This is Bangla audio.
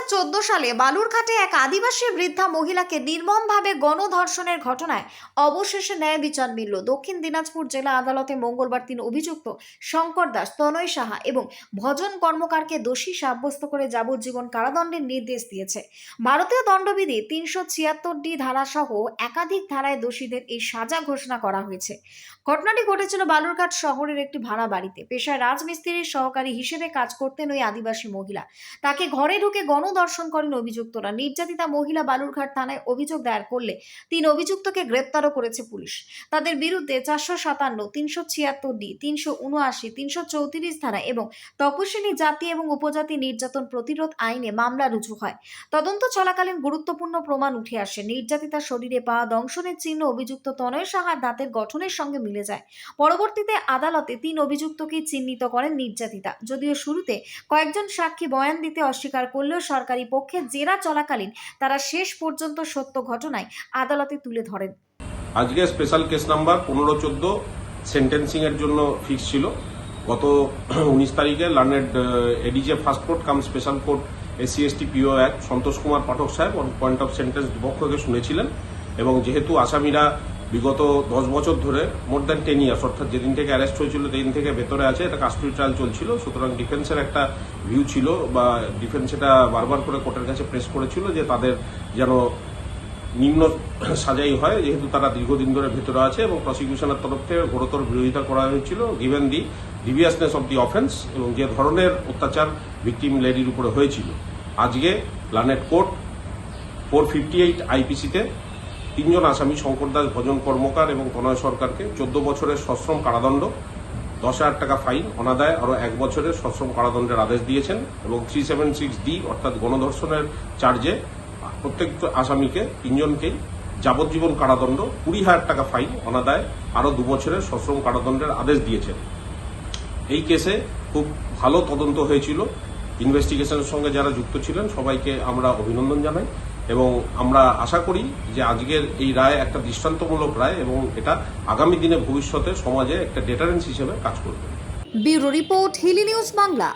সালে বালুরঘাটে এক আদিবাসী বৃদ্ধা মহিলাকে নির্মমভাবে গণধর্ষণের ঘটনায় অবশেষে ন্যায় বিচার মিলল। দক্ষিণ দিনাজপুর জেলা আদালতে মঙ্গলবার তিন অভিযুক্ত শঙ্কর দাস, তনয় সাহা এবং ভজন কর্মকারকে দোষী সাব্যস্ত করে যাবজ্জীবন কারাদণ্ডের নির্দেশ দিয়েছে। ভারতীয় দণ্ডবিধি তিনশো ছিয়াত্তর ডি ধারাসহ একাধিক ধারায় দোষীদের এই সাজা ঘোষণা করা হয়েছে। ঘটনাটি ঘটেছিল বালুরঘাট শহরের একটি ভাড়া বাড়িতে। পেশায় রাজমিস্ত্রির সহকারী হিসেবে কাজ করতেন ওই আদিবাসী মহিলা। তাকে ঘরে ঢুকে গণদর্শন করেন অভিযুক্তরা। নির্যাতিতা মহিলা বালুরঘাট থানায় অভিযোগ দায়ের করলে তিন অভিযুক্তকে গ্রেপ্তারও করেছে পুলিশ। তাদের বিরুদ্ধে চারশো সাতান্ন, তিনশো ছিয়াত্তর ডি, তিনশো উনআশি, তিনশো চৌত্রিশ ধারা এবং তপশিলি জাতি এবং উপজাতি নির্যাতন প্রতিরোধ আইনে মামলা রুজু হয়। তদন্ত চলাকালীন গুরুত্বপূর্ণ প্রমাণ উঠে আসে। নির্যাতিতার শরীরে পাওয়া দংশনের চিহ্ন অভিযুক্ত তনয় সাহার দাঁতের গঠনের সঙ্গে মিলে যায়। পরবর্তীতে আদালতে তিন অভিযুক্তকে চিহ্নিত করেন নির্যাতিতা। যদিও শুরুতে কয়েকজন সাক্ষী বয়ান দিতে অস্বীকার করলেও সরকারি পক্ষে জেরা চলাকালীন তারা শেষ পর্যন্ত সত্য ঘটনায় আদালতে তুলে ধরেন। আজকে স্পেশাল কেস নাম্বার পনেরো চোদ্দ সেন্টেন্সিং এর জন্য ফিক্স ছিল। গত উনিশ তারিখে learned ADJ first court cum special court SC ST PO এক Santosh Kumar Pathak saheb on point of sentence দুপক্ষকে শুনেছিলেন এবং যেহেতু আসামিরা বিগত দশ বছর ধরে মোর দ্যান টেন ইয়ার্স অর্থাৎ যেদিন থেকে অ্যারেস্ট হয়েছিল, সেদিন থেকে ভেতরে আছে, এটা কাস্টডি ট্রায়াল চলছিল, সুতরাং ডিফেন্সের একটা ভিউ ছিল, বা ডিফেন্স এটা বারবার করে কোর্টের কাছে প্রেস করেছিল যে তাদের যেন নিম্ন সাজাই হয়, যেহেতু তারা দীর্ঘদিন ধরে ভেতরে আছে এবং প্রসিকিউশনের তরফ থেকে ঘোরতর বিরোধিতা করা হয়েছিল given the deviousness of the offence এবং যে ধরনের অত্যাচার ভিকটিম লেডির উপরে হয়েছিল। আজকে learned court four fifty eight আইপিসিতে তিনজন আসামি শঙ্কর দাস ভজন কর্মকার এবং তনয় সরকারকে চোদ্দ বছরের সশ্রম কারাদণ্ড, দশ হাজার টাকা ফাইন, অনাদায় আরও এক বছরের সশ্রম কারাদণ্ডের আদেশ দিয়েছেন এবং থ্রি সেভেন সিক্স ডি অর্থাৎ গণধর্ষণের চার্জে প্রত্যেক আসামিকে তিনজনকেই যাবজ্জীবন কারাদণ্ড, কুড়ি হাজার টাকা ফাইন, অনাদায় আরও দু বছরের সশ্রম কারাদণ্ডের আদেশ দিয়েছেন। এই কেসে খুব ভালো তদন্ত হয়েছিল। ইনভেস্টিগেশনের সঙ্গে যারা যুক্ত ছিলেন, সবাইকে আমরা অভিনন্দন জানাই। এবং আমরা আশা করি যে আজকের এই রায় একটা দৃষ্টান্তমূলক রায় এবং এটা আগামী দিনে ভবিষ্যতে সমাজে একটা ডেটারেন্স হিসেবে কাজ করবে। Bureau report Hili news Bangla.